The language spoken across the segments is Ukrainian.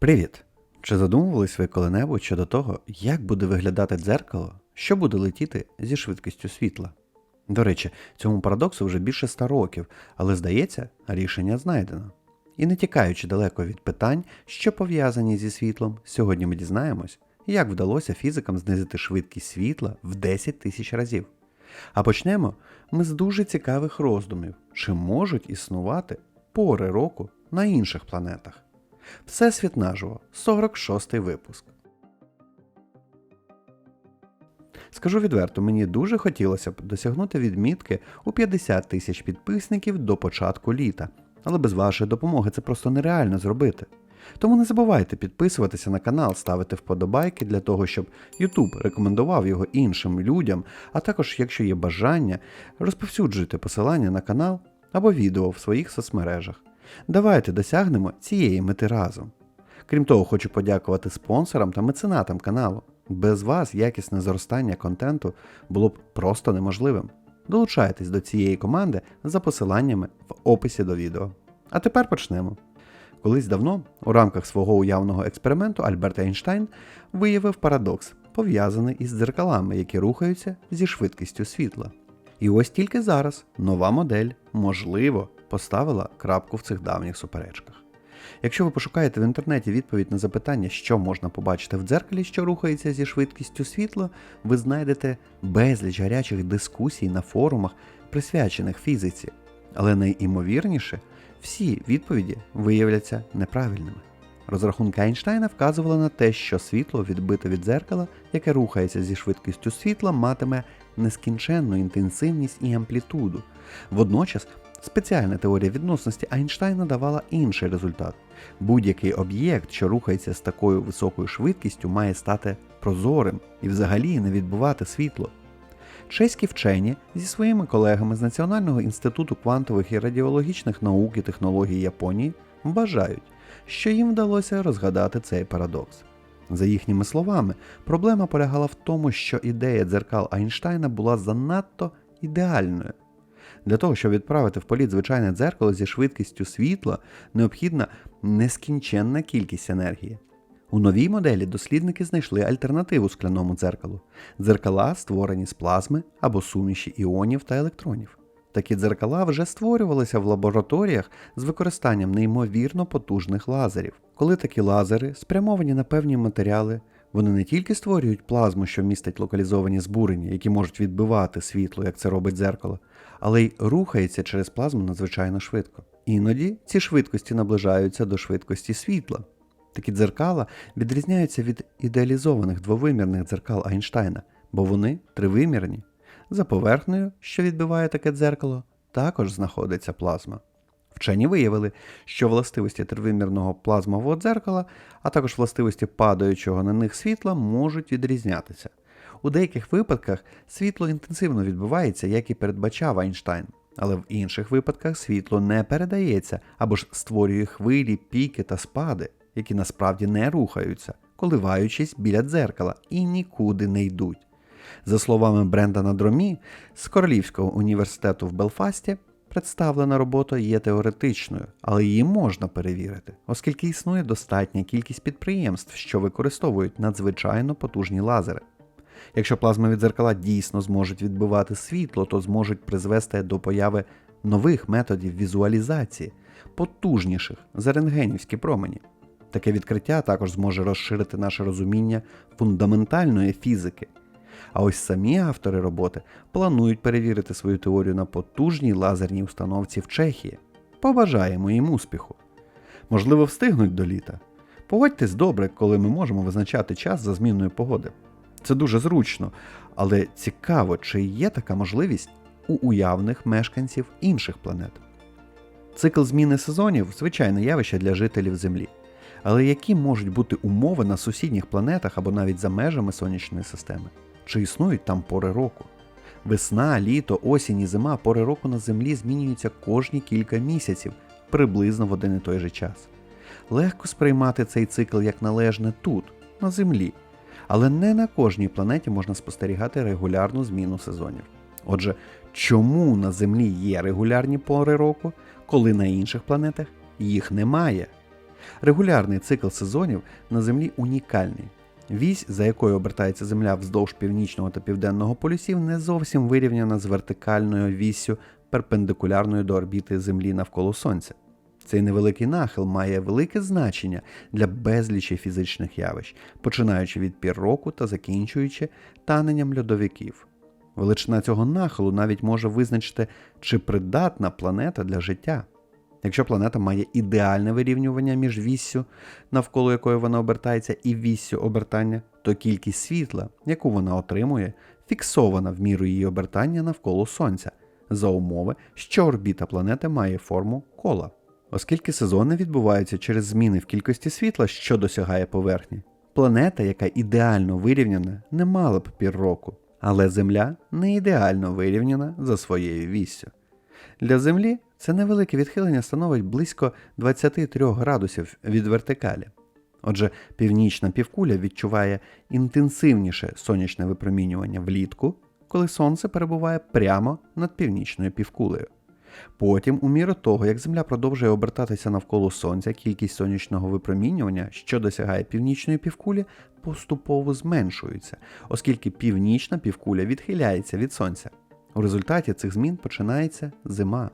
Привіт! Чи задумувались ви коли-небудь щодо того, як буде виглядати дзеркало, що буде летіти зі швидкістю світла? До речі, цьому парадоксу вже більше ста років, але здається, рішення знайдено. І не тікаючи далеко від питань, що пов'язані зі світлом, сьогодні ми дізнаємось, як вдалося фізикам знизити швидкість світла в 10 тисяч разів. А почнемо ми з дуже цікавих роздумів, чи можуть існувати пори року на інших планетах. Всесвіт наживо, 46 випуск. Скажу відверто, мені дуже хотілося б досягнути відмітки у 50 тисяч підписників до початку літа, але без вашої допомоги це просто нереально зробити. Тому не забувайте підписуватися на канал, ставити вподобайки для того, щоб YouTube рекомендував його іншим людям, а також, якщо є бажання, розповсюджуйте посилання на канал або відео в своїх соцмережах. Давайте досягнемо цієї мети разом. Крім того, хочу подякувати спонсорам та меценатам каналу. Без вас якісне зростання контенту було б просто неможливим. Долучайтесь до цієї команди за посиланнями в описі до відео. А тепер почнемо. Колись давно, у рамках свого уявного експерименту, Альберт Ейнштейн виявив парадокс, пов'язаний із дзеркалами, які рухаються зі швидкістю світла. І ось тільки зараз нова модель, можливо, поставила крапку в цих давніх суперечках. Якщо ви пошукаєте в інтернеті відповідь на запитання, що можна побачити в дзеркалі, що рухається зі швидкістю світла, ви знайдете безліч гарячих дискусій на форумах, присвячених фізиці. Але найімовірніше, всі відповіді виявляться неправильними. Розрахунки Айнштейна вказували на те, що світло, відбите від дзеркала, яке рухається зі швидкістю світла, матиме нескінченну інтенсивність і амплітуду. Водночас Спеціальна теорія відносності Айнштейна давала інший результат. Будь-який об'єкт, що рухається з такою високою швидкістю, має стати прозорим і взагалі не відбувати світло. Чеські вчені зі своїми колегами з Національного інституту квантових і радіологічних наук і технологій Японії вважають, що їм вдалося розгадати цей парадокс. За їхніми словами, проблема полягала в тому, що ідея дзеркал Айнштейна була занадто ідеальною. Для того, щоб відправити в політ звичайне дзеркало зі швидкістю світла, необхідна нескінченна кількість енергії. У новій моделі дослідники знайшли альтернативу скляному дзеркалу дзеркала, створені з плазми або суміші іонів та електронів. Такі дзеркала вже створювалися в лабораторіях з використанням неймовірно потужних лазерів. Коли такі лазери спрямовані на певні матеріали, вони не тільки створюють плазму, що містить локалізовані збурення, які можуть відбивати світло, як це робить дзеркало, але й рухається через плазму надзвичайно швидко. Іноді ці швидкості наближаються до швидкості світла. Такі дзеркала відрізняються від ідеалізованих двовимірних дзеркал Айнштейна, бо вони тривимірні. За поверхнею, що відбиває таке дзеркало, також знаходиться плазма. Вчені виявили, що властивості тривимірного плазмового дзеркала, а також властивості падаючого на них світла можуть відрізнятися. У деяких випадках світло інтенсивно відбувається, як і передбачав Айнштайн, але в інших випадках світло не передається або ж створює хвилі, піки та спади, які насправді не рухаються, коливаючись біля дзеркала і нікуди не йдуть. За словами Брендана Дромі з Королівського університету в Белфасті, представлена робота є теоретичною, але її можна перевірити, оскільки існує достатня кількість підприємств, що використовують надзвичайно потужні лазери. Якщо плазмові дзеркала дійсно зможуть відбивати світло, то зможуть призвести до появи нових методів візуалізації, потужніших за рентгенівські промені. Таке відкриття також зможе розширити наше розуміння фундаментальної фізики. А ось самі автори роботи планують перевірити свою теорію на потужній лазерній установці в Чехії. Побажаємо їм успіху. Можливо, встигнуть до літа. Погодьтесь добре, коли ми можемо визначати час за зміною погоди. Це дуже зручно, але цікаво, чи є така можливість у уявних мешканців інших планет. Цикл зміни сезонів звичайне явище для жителів Землі. Але які можуть бути умови на сусідніх планетах або навіть за межами сонячної системи? Чи існують там пори року? Весна, літо, осінь і зима пори року на Землі змінюються кожні кілька місяців, приблизно в один і той же час. Легко сприймати цей цикл як належне тут, на Землі, але не на кожній планеті можна спостерігати регулярну зміну сезонів. Отже, чому на Землі є регулярні пори року, коли на інших планетах їх немає? Регулярний цикл сезонів на Землі унікальний. Вісь, за якою обертається Земля вздовж північного та південного полюсів, не зовсім вирівняна з вертикальною віссю, перпендикулярною до орбіти Землі навколо Сонця. Цей невеликий нахил має велике значення для безлічі фізичних явищ, починаючи від пір року та закінчуючи таненням льодовиків. Величина цього нахилу навіть може визначити, чи придатна планета для життя. Якщо планета має ідеальне вирівнювання між віссю, навколо якої вона обертається, і віссю обертання, то кількість світла, яку вона отримує, фіксована в міру її обертання навколо Сонця, за умови, що орбіта планети має форму кола. Оскільки сезони відбуваються через зміни в кількості світла, що досягає поверхні, планета, яка ідеально вирівняна, не мала б пір року, але Земля не ідеально вирівняна за своєю віссю. Для Землі це невелике відхилення становить близько 23 градусів від вертикалі. Отже, північна півкуля відчуває інтенсивніше сонячне випромінювання влітку, коли сонце перебуває прямо над північною півкулею. Потім, у міру того, як Земля продовжує обертатися навколо Сонця, кількість сонячного випромінювання, що досягає північної півкулі, поступово зменшується, оскільки північна півкуля відхиляється від Сонця. У результаті цих змін починається зима.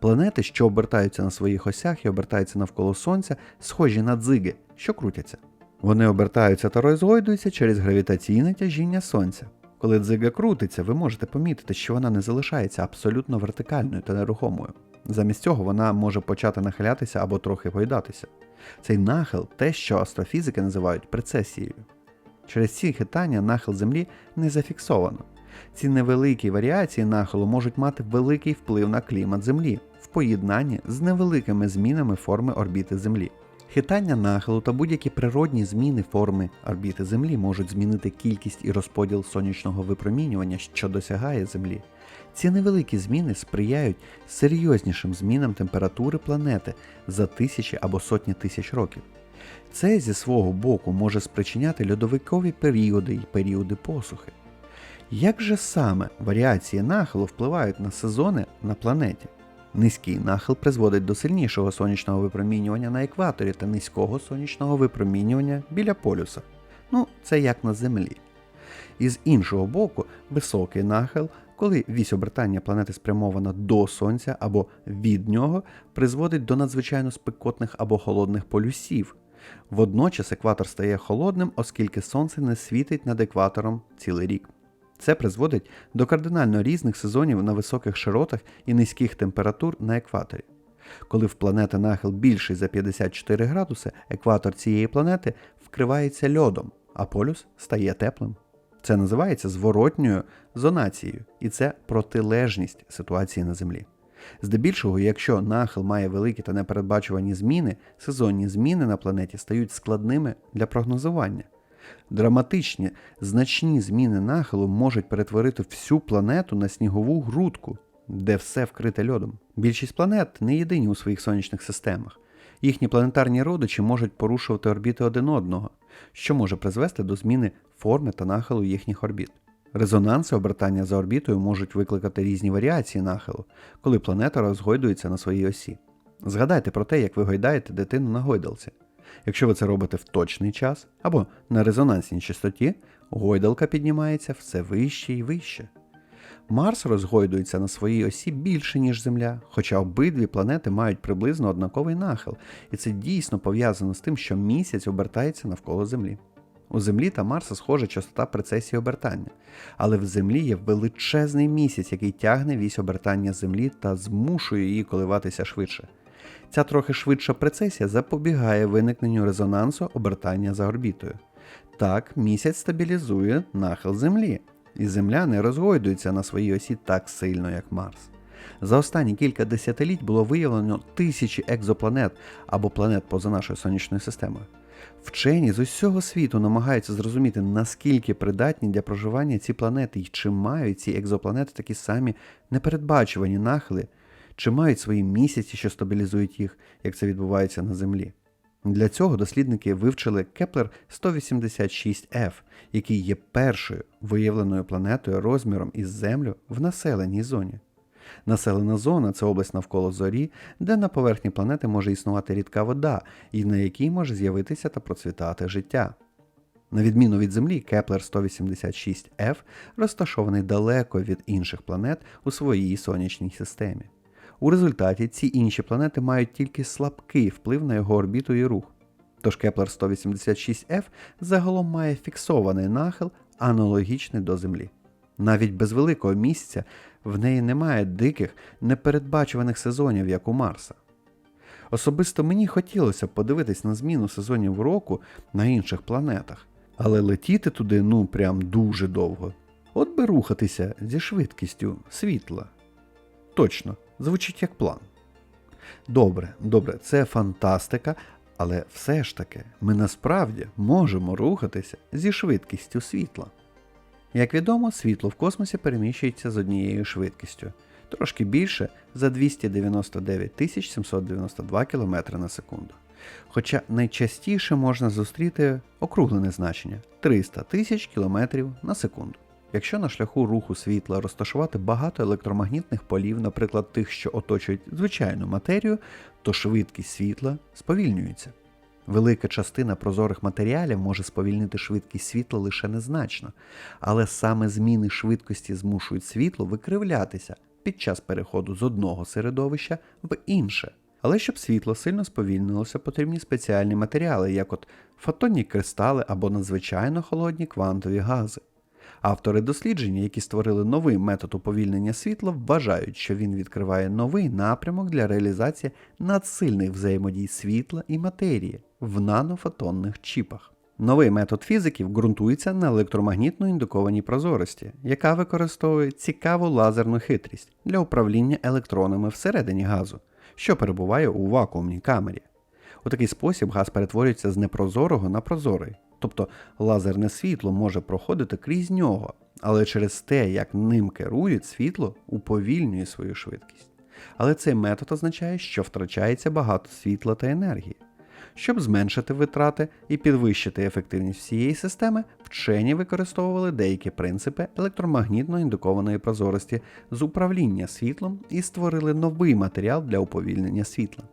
Планети, що обертаються на своїх осях і обертаються навколо Сонця, схожі на дзиги, що крутяться. Вони обертаються та розгойдуються через гравітаційне тяжіння Сонця. Коли дзига крутиться, ви можете помітити, що вона не залишається абсолютно вертикальною та нерухомою. Замість цього вона може почати нахилятися або трохи гойдатися. Цей нахил те, що астрофізики називають прецесією. Через ці хитання нахил Землі не зафіксовано. Ці невеликі варіації нахилу можуть мати великий вплив на клімат Землі в поєднанні з невеликими змінами форми орбіти Землі. Хитання нахилу та будь-які природні зміни форми орбіти Землі можуть змінити кількість і розподіл сонячного випромінювання, що досягає Землі. Ці невеликі зміни сприяють серйознішим змінам температури планети за тисячі або сотні тисяч років. Це зі свого боку може спричиняти льодовикові періоди і періоди посухи. Як же саме варіації нахилу впливають на сезони на планеті? Низький нахил призводить до сильнішого сонячного випромінювання на екваторі та низького сонячного випромінювання біля полюса. Ну, це як на Землі. І з іншого боку, високий нахил, коли вісь обертання планети спрямована до Сонця або від нього, призводить до надзвичайно спекотних або холодних полюсів. Водночас екватор стає холодним, оскільки сонце не світить над екватором цілий рік. Це призводить до кардинально різних сезонів на високих широтах і низьких температур на екваторі. Коли в планети нахил більший за 54 градуси, екватор цієї планети вкривається льодом, а полюс стає теплим. Це називається зворотньою зонацією, і це протилежність ситуації на Землі. Здебільшого, якщо нахил має великі та непередбачувані зміни, сезонні зміни на планеті стають складними для прогнозування. Драматичні, значні зміни нахилу можуть перетворити всю планету на снігову грудку, де все вкрите льодом. Більшість планет не єдині у своїх сонячних системах. Їхні планетарні родичі можуть порушувати орбіти один одного, що може призвести до зміни форми та нахилу їхніх орбіт. Резонанси обертання за орбітою можуть викликати різні варіації нахилу, коли планета розгойдується на своїй осі. Згадайте про те, як ви гойдаєте дитину на гойдалці. Якщо ви це робите в точний час або на резонансній частоті, гойдалка піднімається все вище і вище. Марс розгойдується на своїй осі більше, ніж Земля, хоча обидві планети мають приблизно однаковий нахил, і це дійсно пов'язано з тим, що місяць обертається навколо Землі. У Землі та Марса схожа частота прецесії обертання, але в Землі є величезний місяць, який тягне вісь обертання Землі та змушує її коливатися швидше. Ця трохи швидша прецесія запобігає виникненню резонансу обертання за орбітою. Так, місяць стабілізує нахил Землі, і Земля не розгойдується на своїй осі так сильно, як Марс. За останні кілька десятиліть було виявлено тисячі екзопланет або планет поза нашою сонячною системою. Вчені з усього світу намагаються зрозуміти, наскільки придатні для проживання ці планети і чи мають ці екзопланети такі самі непередбачувані нахили, чи мають свої місяці, що стабілізують їх, як це відбувається на Землі. Для цього дослідники вивчили Кеплер 186F, який є першою виявленою планетою розміром із Землю в населеній зоні. Населена зона це область навколо зорі, де на поверхні планети може існувати рідка вода, і на якій може з'явитися та процвітати життя. На відміну від Землі, Кеплер 186F розташований далеко від інших планет у своїй сонячній системі. У результаті ці інші планети мають тільки слабкий вплив на його орбіту і рух. Тож Кеплер 186F загалом має фіксований нахил, аналогічний до Землі. Навіть без великого місця в неї немає диких, непередбачуваних сезонів, як у Марса. Особисто мені хотілося б подивитись на зміну сезонів року на інших планетах, але летіти туди ну прям дуже довго. От би рухатися зі швидкістю світла. Точно, звучить як план. Добре, добре, це фантастика, але все ж таки ми насправді можемо рухатися зі швидкістю світла. Як відомо, світло в космосі переміщується з однією швидкістю, трошки більше за 299 792 км на секунду. Хоча найчастіше можна зустріти округлене значення 300 тисяч км на секунду. Якщо на шляху руху світла розташувати багато електромагнітних полів, наприклад, тих, що оточують звичайну матерію, то швидкість світла сповільнюється. Велика частина прозорих матеріалів може сповільнити швидкість світла лише незначно, але саме зміни швидкості змушують світло викривлятися під час переходу з одного середовища в інше. Але щоб світло сильно сповільнилося, потрібні спеціальні матеріали, як от фотонні кристали або надзвичайно холодні квантові гази. Автори дослідження, які створили новий метод уповільнення світла, вважають, що він відкриває новий напрямок для реалізації надсильних взаємодій світла і матерії в нанофотонних чіпах. Новий метод фізиків ґрунтується на електромагнітно індукованій прозорості, яка використовує цікаву лазерну хитрість для управління електронами всередині газу, що перебуває у вакуумній камері. У такий спосіб газ перетворюється з непрозорого на прозорий, тобто лазерне світло може проходити крізь нього, але через те, як ним керують, світло уповільнює свою швидкість. Але цей метод означає, що втрачається багато світла та енергії. Щоб зменшити витрати і підвищити ефективність всієї системи, вчені використовували деякі принципи електромагнітно індукованої прозорості з управління світлом і створили новий матеріал для уповільнення світла.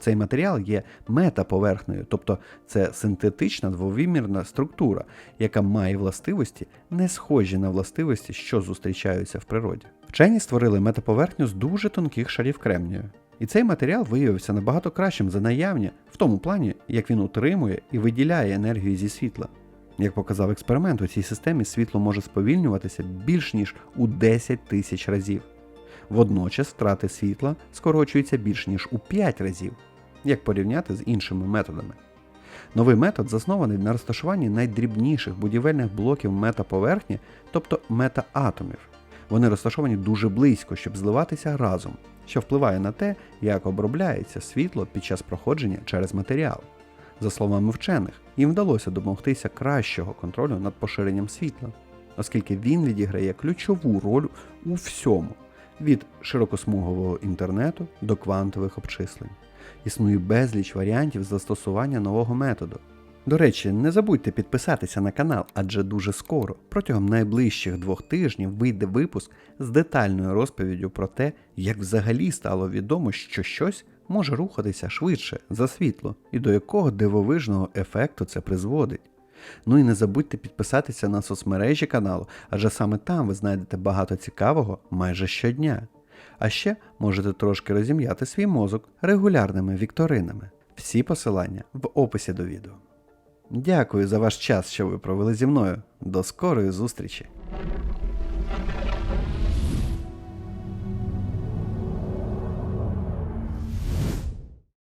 Цей матеріал є метаповерхнею, тобто це синтетична двовимірна структура, яка має властивості не схожі на властивості, що зустрічаються в природі. Вчені створили метаповерхню з дуже тонких шарів кремнію. І цей матеріал виявився набагато кращим за наявні, в тому плані, як він утримує і виділяє енергію зі світла. Як показав експеримент, у цій системі світло може сповільнюватися більш ніж у 10 тисяч разів. Водночас втрати світла скорочуються більш ніж у 5 разів, як порівняти з іншими методами. Новий метод заснований на розташуванні найдрібніших будівельних блоків метаповерхні, тобто метаатомів. Вони розташовані дуже близько, щоб зливатися разом, що впливає на те, як обробляється світло під час проходження через матеріал. За словами вчених, їм вдалося домогтися кращого контролю над поширенням світла, оскільки він відіграє ключову роль у всьому від широкосмугового інтернету до квантових обчислень. Існує безліч варіантів застосування нового методу. До речі, не забудьте підписатися на канал, адже дуже скоро, протягом найближчих двох тижнів, вийде випуск з детальною розповіддю про те, як взагалі стало відомо, що щось може рухатися швидше за світло, і до якого дивовижного ефекту це призводить. Ну і не забудьте підписатися на соцмережі каналу, адже саме там ви знайдете багато цікавого майже щодня. А ще можете трошки розім'яти свій мозок регулярними вікторинами. Всі посилання в описі до відео. Дякую за ваш час, що ви провели зі мною. До скорої зустрічі!